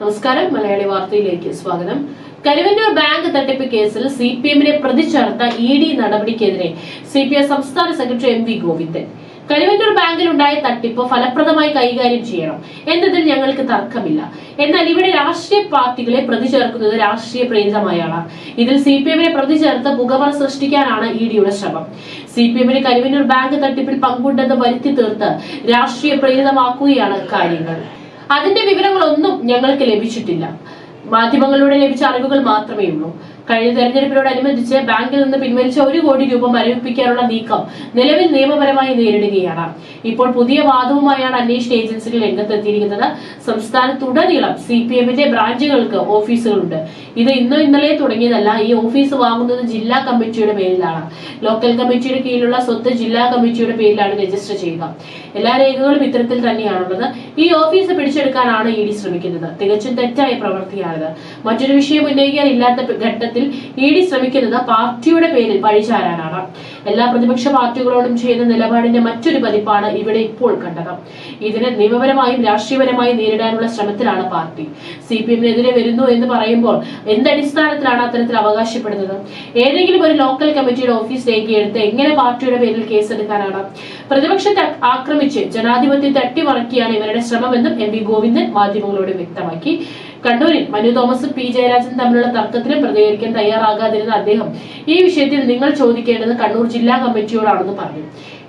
നമസ്കാരം. മലയാളി വാർത്തയിലേക്ക് സ്വാഗതം. കരുവന്നൂർ ബാങ്ക് തട്ടിപ്പ് കേസിൽ സി പി എമ്മിനെ പ്രതി ചേർത്ത ഇ ഡി നടപടിക്കെതിരെ സി പി ഐ സംസ്ഥാന secretary M V Govindan. Karuvannur ബാങ്കിലുണ്ടായ തട്ടിപ്പ് ഫലപ്രദമായി കൈകാര്യം ചെയ്യണം എന്നതിൽ ഞങ്ങൾക്ക് തർക്കമില്ല. എന്നാൽ ഇവിടെ രാഷ്ട്രീയ പാർട്ടികളെ പ്രതി ചേർക്കുന്നത് രാഷ്ട്രീയ പ്രേരിതമായാണ് ഇതിൽ സി പി എമ്മിനെ പ്രതി ചേർത്ത് മുഖവർ സൃഷ്ടിക്കാനാണ് ഇ ഡിയുടെ ശ്രമം. സി പി എമ്മിന് കരുവന്നൂർ ബാങ്ക് തട്ടിപ്പിൽ പങ്കുണ്ടെന്ന് വരുത്തി തീർത്ത് രാഷ്ട്രീയ പ്രേരിതമാക്കുകയാണ് കാര്യങ്ങൾ. അതിന്റെ വിവരങ്ങളൊന്നും ഞങ്ങൾക്ക് ലഭിച്ചിട്ടില്ല. മാധ്യമങ്ങളിലൂടെ ലഭിച്ച അറിവുകൾ മാത്രമേ ഉള്ളൂ. കഴിഞ്ഞ തെരഞ്ഞെടുപ്പിനോടനുബന്ധിച്ച് ബാങ്കിൽ നിന്ന് പിൻവലിച്ച ഒരു കോടി രൂപ മരവിപ്പിക്കാനുള്ള നീക്കം നിലവിൽ നിയമപരമായി നേരിടുകയാണ്. ഇപ്പോൾ പുതിയ വാദവുമായാണ് അന്വേഷണ ഏജൻസികൾ രംഗത്തെത്തിയിരിക്കുന്നത്. സംസ്ഥാനത്തുടനീളം സി പി എമ്മിന്റെ ബ്രാഞ്ചുകൾക്ക് ഓഫീസുകളുണ്ട്. ഇത് ഇന്നോ ഇന്നലെ തുടങ്ങിയതല്ല ഈ ഓഫീസ് വാങ്ങുന്നത് ജില്ലാ കമ്മിറ്റിയുടെ പേരിലാണ്. ലോക്കൽ കമ്മിറ്റിയുടെ കീഴിലുള്ള സ്വത്ത് ജില്ലാ കമ്മിറ്റിയുടെ പേരിലാണ് രജിസ്റ്റർ ചെയ്യുക. എല്ലാ രേഖകളും ഇത്തരത്തിൽ തന്നെയാണുള്ളത്. ഈ ഓഫീസ് പിടിച്ചെടുക്കാനാണ് ഇ ഡി ശ്രമിക്കുന്നത്. തികച്ചും തെറ്റായ പ്രവൃത്തിയാണിത്. മറ്റൊരു വിഷയം ഉന്നയിക്കാനില്ലാത്ത ഘട്ടത്തിൽ ഇ ഡി ശ്രമിക്കുന്നത് പാർട്ടിയുടെ പേരിൽ പഴിചാരാനാണ് എല്ലാ പ്രതിപക്ഷ പാർട്ടികളോടും ചെയ്യുന്ന നിലപാടിന്റെ മറ്റൊരു പതിപ്പാണ് ഇവിടെ ഇപ്പോൾ കണ്ടത്. ഇതിനെ നിയമപരമായും രാഷ്ട്രീയപരമായും നേരിടാനുള്ള ശ്രമത്തിലാണ് പാർട്ടി. സി പി എമ്മിനെതിരെ വരുന്നു എന്ന് പറയുമ്പോൾ എന്തടിസ്ഥാനത്തിലാണ് അത്തരത്തിൽ അവകാശപ്പെടുന്നത്? ഏതെങ്കിലും ഒരു ലോക്കൽ കമ്മിറ്റിയുടെ ഓഫീസ് രേഖയെടുത്ത് എങ്ങനെ പാർട്ടിയുടെ പേരിൽ കേസെടുക്കാനാണ്? പ്രതിപക്ഷത്തെ ആക്രമിച്ച് ജനാധിപത്യം തട്ടിമറക്കിയാണ് ഇവരുടെ ശ്രമമെന്നും എം വി ഗോവിന്ദൻ മാധ്യമങ്ങളോട് വ്യക്തമാക്കി. കണ്ണൂരിൽ മനു തോമസും പി ജയരാജൻ തമ്മിലുള്ള തർക്കത്തിന് പ്രതികരിക്കാൻ തയ്യാറാകാതിരുന്ന അദ്ദേഹം ഈ വിഷയത്തിൽ നിങ്ങൾ ചോദിക്കേണ്ടത് കണ്ണൂർ ജില്ലാ കമ്മിറ്റിയോടാണെന്ന് പറഞ്ഞു.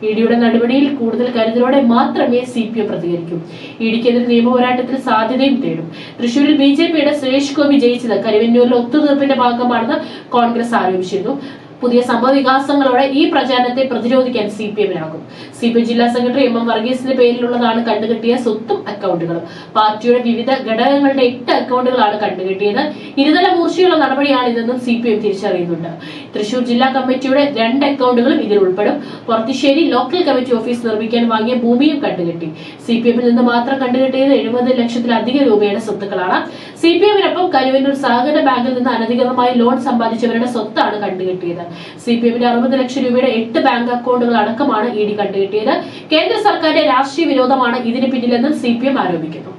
ഇഡിയുടെ നടപടിയിൽ കൂടുതൽ കരുതലോടെ മാത്രമേ സി പി എം പ്രതികരിക്കൂ. ഇഡിക്കെതിരെ നിയമപോരാട്ടത്തിന് സാധ്യതയും തേടും. തൃശൂരിൽ ബി ജെ പിയുടെ സുരേഷ് ഗോപി ജയിച്ചത് കരുവന്നൂരിലെ ഒത്തുതീർപ്പിന്റെ ഭാഗമാണെന്ന് കോൺഗ്രസ് ആരോപിച്ചിരുന്നു. പുതിയ സംഭവവികാസങ്ങളോടെ ഈ പ്രചാരണത്തെ പ്രതിരോധിക്കാൻ സി പി എമ്മിനാകും സി പി ജില്ലാ സെക്രട്ടറി എം എം വർഗീസിന്റെ പേരിലുള്ളതാണ് കണ്ടുകിട്ടിയ സ്വത്തും അക്കൗണ്ടുകളും. പാർട്ടിയുടെ വിവിധ ഘടകങ്ങളുടെ എട്ട് അക്കൗണ്ടുകളാണ് കണ്ടുകെട്ടിയത്. ഇരുതല മൂർച്ചയുള്ള നടപടിയാണ് ഇതെന്നും സി പി എം തിരിച്ചറിയുന്നുണ്ട്. തൃശൂർ ജില്ലാ കമ്മിറ്റിയുടെ രണ്ട് അക്കൗണ്ടുകളും ഇതിൽ ഉൾപ്പെടും. പൊറത്തിശ്ശേരി ലോക്കൽ കമ്മിറ്റി ഓഫീസ് നിർമ്മിക്കാൻ വാങ്ങിയ ഭൂമിയും കണ്ടുകിട്ടി. സി പി എമ്മിൽ നിന്ന് മാത്രം കണ്ടുകെട്ടിയത് എഴുപത് ലക്ഷത്തിലധികം രൂപയുടെ സ്വത്തുക്കളാണ്. സി പി എമ്മിനൊപ്പം കരുവന്നൂർ സഹകരണ ബാങ്കിൽ നിന്ന് അനധികൃതമായി ലോൺ സമ്പാദിച്ചവരുടെ സ്വത്താണ് കണ്ടുകെട്ടിയത്. സി പി എമ്മിന്റെ അറുപത് ലക്ഷം രൂപയുടെ എട്ട് ബാങ്ക് അക്കൗണ്ടുകൾ അടക്കമാണ് ഇ ഡി കണ്ടുകെട്ടിയത്. കേന്ദ്ര സർക്കാരിന്റെ രാഷ്ട്രീയ വിരോധമാണ് ഇതിന് പിന്നിലെന്നും സി പി എം ആരോപിക്കുന്നു.